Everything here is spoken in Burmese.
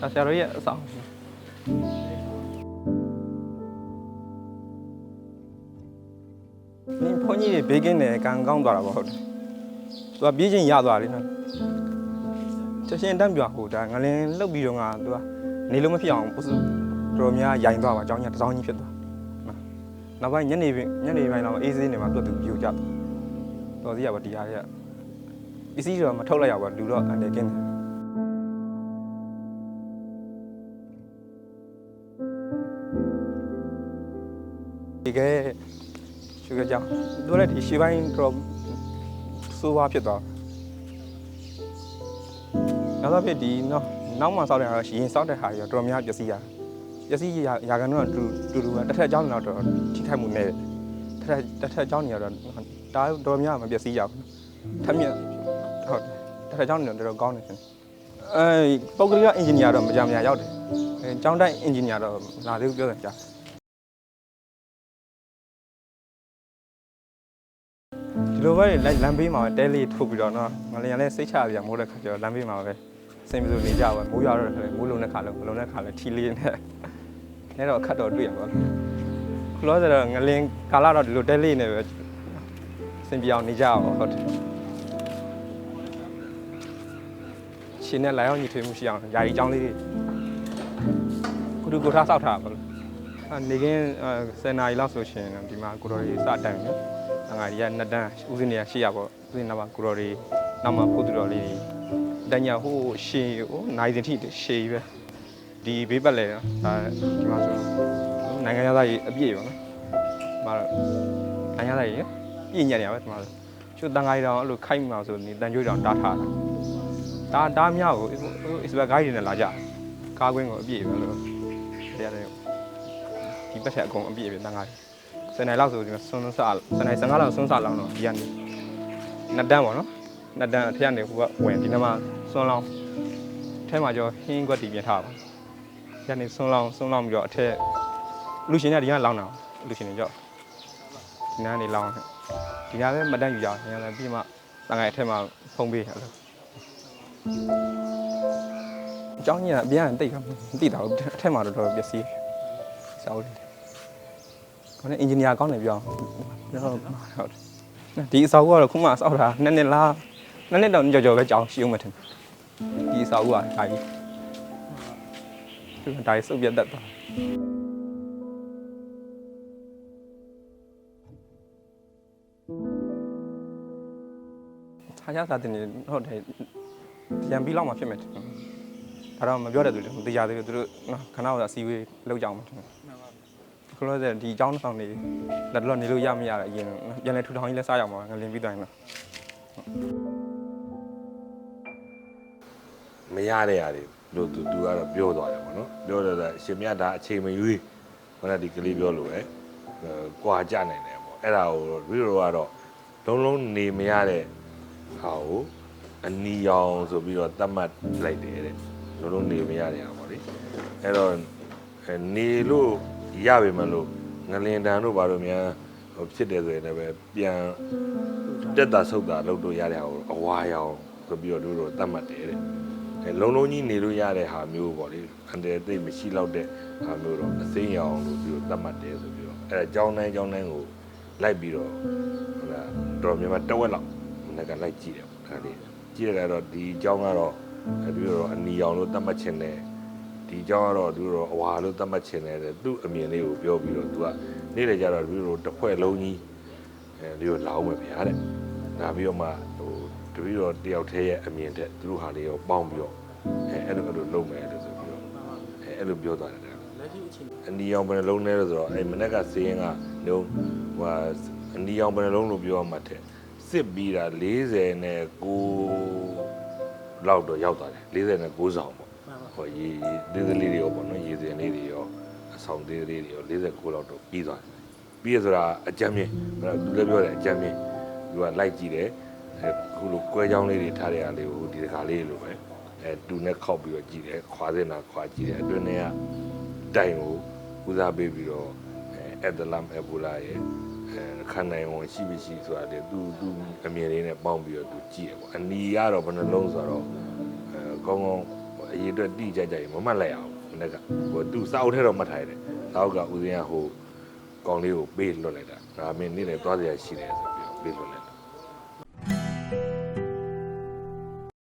ဆရာတော်ရဲ့အဆောင်ဒီဘုန်းကြီးတွေဘေးကင်းတယ်ကံကောင်းသွားတာပေါ့ဟုတ်တယ်သူကပြေးချင်းရသွားတယ်နော်ချက်ချင်းတန်းပြဟိုဒါငလင်လှုပ်ပြီးတော့ငါသူကနေလို့မဖြစ်အောင်ပုစုတော်များရိုင်သွားပါအကြောင်းညာတစ်စောင်းကြီးဖြစ်သွားနော်နောက်ပိုင်းညနေပိုင်းညနေပိုင်းတော့အေးစေးနေမှာသူကသူပြူကြတယ်တော်စီရပါတရားတွေကပစ္စည်းတော့မထုတ်လိုက်ရပါဘူးလူတော့အနေကင်းတယ် ဒီကဲရှုကကြောင်သူလည်းဒီရှေ့ပိုင်းတော့ဆိုးဝါးဖြစ်သွားနောက်တော့ဖြစ်ဒီနော်နောက်မှစောက်တဲ့ဟာရင်စောက်တဲ့ဟာကြီးတော့တော်များပျက်စီးရပျက်စီးရရာကန်တော့တူတူတူပဲတစ်ထက်အကြောင်းတော့တော့ထိခိုက်မှုနဲ့တစ်ထက်တစ်ထက်အကြောင်းနေတော့ဒါတော်များမပျက်စီးရဘူးထက်မြက်ဟုတ်တယ်တစ်ထက်အကြောင်းနေတော့တော်ကောင်းနေတယ်အဲပုဂ္ဂလိကအင်ဂျင်နီယာတော့မကြမညာရောက်တယ်အဲကျောင်းတိုင်းအင်ဂျင်နီယာတော့လာသေးဘူးပြောတယ်ကြာ ဒီလိုပဲလိုက်လမ်းဘေးမှာပဲတဲလေးထုတ်ပြီးတော့နော်ငလျင်လည်းစိတ်ချရပြမိုးတဲ့ခါကျတော့လမ်းဘေးမှာပဲစိတ်မစိုးနေကြပါမိုးရွာတော့လည်းမိုးလုံးတဲ့ခါလည်းမလုံးတဲ့ခါလည်းထီလေးနဲ့နဲတော့ခတ်တော့တွေ့ရပါဘူးခလောဆိုတော့ငလျင်ကာလာတော့ဒီလိုတဲလေးနဲ့ပဲစင်ပြောင်းနေကြအောင်ဟုတ်တယ်ရှင်နဲ့လာရောက်ညီထွေးမှုရှိအောင်ယာယီចောင်းလေးတွေကုတူကိုထားဆောက်ထားပါလို့အ နေကင်း10နာရီလောက်ဆိုရှင်ဒီမှာကိုတော်ကြီးစတိုင်နော်အငါရီကနှစ်တန်းဦးစင်းနေရရှိရပေါ့ဦးစင်းနောက်မှာကိုတော်တွေနောက်မှာဖို့သူတော်လေးတွေတညာဟိုးရှေဟိုနိုင်စင်ထိရှေပဲဒီဘေးပတ်လဲနော်ဒါဒီမှာဆိုနိုင်ငံသားကြီးအပြည့်ပါနော်ဒီမှာတော့နိုင်ငံသားကြီးပြည့်ညက်နေရပဲဒီမှာဆိုကျို့တန်ခါးရီတောင်အဲ့လိုခိုက်မှာဆိုနေတန်ကြွေးတောင်တားထားတာဒါဒါမြောက်ကိုအစ်စဘဂိုင်းတွေနဲ့လာကြကားကွင်းကိုအပြည့်ပဲလို့တရားတယ် ဒီပတ်ချက်အကုန်အပြည့်ပဲတန်ခါးရီ စနေလောက်ဆိုဒီမှာဆွန်းဆွန်းစားစနေ15လောက်ဆွန်းစားလောက်တော့ဒီကနေနှစ်တန်းပေါ့နော်နှစ်တန်းအထက်ကနေဟိုကဝင်ဒီနေ့မှဆွန်းလောင်းအထက်မှာကျော်ဟင်းကွက်တီပြင်ထားပါဒီကနေဆွန်းလောင်းဆွန်းလောင်းပြီးတော့အထက်လူရှင်တွေကဒီကလောင်းတာလူရှင်တွေကြောက်ဒီနားနေလောင်းဒီနားပဲမတန်းယူကြဘူးဒီနားလည်းပြီးမှတန်ခါအထက်မှာဖုံးပေးအဲ့လိုအเจ้าကြီးကအပြန်တိတ်ကမသိတာဘူးအထက်မှာတော့တော်တော်ပျက်စီး စောက်တယ်ခေါင်းနဲ့အင်ဂျင်နီယာကောင်းတယ်ပြောပြောဟုတ်တယ်ဒီအစာအုပ်ကတော့ခုမှစောက်တာနှစ်နှစ်လားနှစ်နှစ်တော့ကြော်ကြော်ပဲကြောင်းရှိအောင်မထင်ဒီအစာအုပ်ကဒါကြီးဒီဒါကြီးစုပ်ပြတ်တတ်တာထားရစားတင်နေဟုတ်တယ်ရံပြီးလောက်မှဖြစ်မယ်ထင်တယ် ဒါတော့မပြောတဲ့သူတွေမတရားသေးဘူးသူတို့နော်ခဏတော့အစည်းအဝေးလောက်ကြအောင်မထင်ဘူးခလို့ဆိုဒီအကြောင်းဆောင်နေလက်တော့နေလို့ရမရအရင်ပြန်လဲထူထောင်ကြီးလဲစားရအောင်ပါငလင်ပြီးတိုင်းတော့မရတဲ့ဟာတွေလို့သူသူကတော့ပြောသွားတယ်ပေါ့နော်ပြောတယ်ဆိုအရှင်မြတ်ဒါအချိန်မရွေးခဏဒီကလေးပြောလို့ပဲကွာကြနိုင်တယ်ပေါ့အဲ့ဒါကိုရီရိုကတော့လုံးလုံးနေမရတဲ့ဟာကိုအနီရောင်ဆိုပြီးတော့သတ်မှတ်လိုက်တယ်တဲ့ လုံးလုံးနေမရတဲ့ဟာပေါ့လေအဲ့တော့နေလို့ရပါမလို့ငလင်တန်တို့ဘာလို့များဟိုဖြစ်တယ်ဆိုရင်လည်းပြန်တက်တာဆုတ်တာလုပ်လို့ရတဲ့ဟာကိုအဝါရောင်ဆိုပြီးတော့တို့တို့သတ်မှတ်တယ်တဲ့အဲလုံးလုံးကြီးနေလို့ရတဲ့ဟာမျိုးပေါ့လေအန်တယ်သိပ်မရှိတော့တဲ့ဟာမျိုးတော့အစိမ်းရောင်လို့ပြီးတော့သတ်မှတ်တယ်ဆိုပြီးတော့အဲဒါကြောင်းတိုင်းကြောင်းတိုင်းကိုလိုက်ပြီးတော့ဟိုလားတော်မြန်မာတဝက်လောက်မနေ့ကလိုက်ကြည့်တယ်ပေါ့ဒါလေးကြည့်ရတော့ဒီကြောင်းကတော့ အဲဒီတော့အနီရောင်လို့သတ်မှတ်ခြင်းနဲ့ဒီကြောင်းကတော့သူတို့အဝါလို့သတ်မှတ်ခြင်းနဲ့သူ့အမြင်လေးကိုပြောပြီးတော့သူကနေ့လေကြတော့သူတို့တစ်ဖွဲ့လုံးကြီးအဲဒီလိုလောင်းမယ်ဗျာတဲ့ဒါပြီးတော့မှဟိုတပီတော့တယောက်တည်းရဲ့အမြင်တဲ့သူတို့ဟာလေးကိုပေါင်းပြီးတော့အဲအဲ့လိုအဲ့လိုလုပ်မယ်လို့ဆိုပြီးတော့အဲအဲ့လိုပြောသွားတယ်လက်ရှိအချိန်အနီရောင်ဘယ်နှလုံးလဲလို့ဆိုတော့အဲမနေ့ကစေရင်ကလုံးဟိုဟာအနီရောင်ဘယ်နှလုံးလို့ပြောရမှာတဲ့စစ်ပြီးတာ40နဲ့9 လောက်တော့ရောက်သွားတယ်40နဲ့9ဆောင်ပေါ့ဟိုရေသေးသေးလေးတွေရောပေါ့နော်ရေစင်လေးတွေရောအဆောင်သေးသေးလေးတွေရော49လောက်တော့ပြီးသွားတယ်ပြီးရဆိုတာအကြမ်းမြင့်ဟိုလူလည်းပြောတယ်အကြမ်းမြင့်သူကလိုက်ကြည့်တယ်အခုလိုကွဲချောင်းလေးတွေထားတဲ့အားလေးကိုဒီတခါလေးလိုပဲအဲတူနဲ့ခောက်ပြီးတော့ကြည့်တယ်ခွာစင်တာခွာကြည့်တယ်အတွင်းထဲကတိုင်ကိုဦးစားပေးပြီးတော့ အဲအက်ဒလမ်အဘူလာရဲ့အဲခန္ဓာဝင်ရှိမရှိဆိုတာလေသူသူအမြင်လေးနဲ့ပေါင်းပြီးတော့သူကြည့်ရပေါ့အနီကတော့ဘယ်နှလုံးဆိုတော့အဲကောင်းကောင်းအရေးအတွက်တိကြကြရင်မမှတ်လိုက်အောင်မနေ့ကဟိုသူစောက်ထဲတော့မှတ်ထားတယ်စောက်ကဦးစင်းကဟိုကောင်လေးကိုပေးလွတ်လိုက်တာဒါမင်းနေ့လေသွားစရာရှိတယ်ဆိုပြီးတော့ပေးလွတ်လိုက်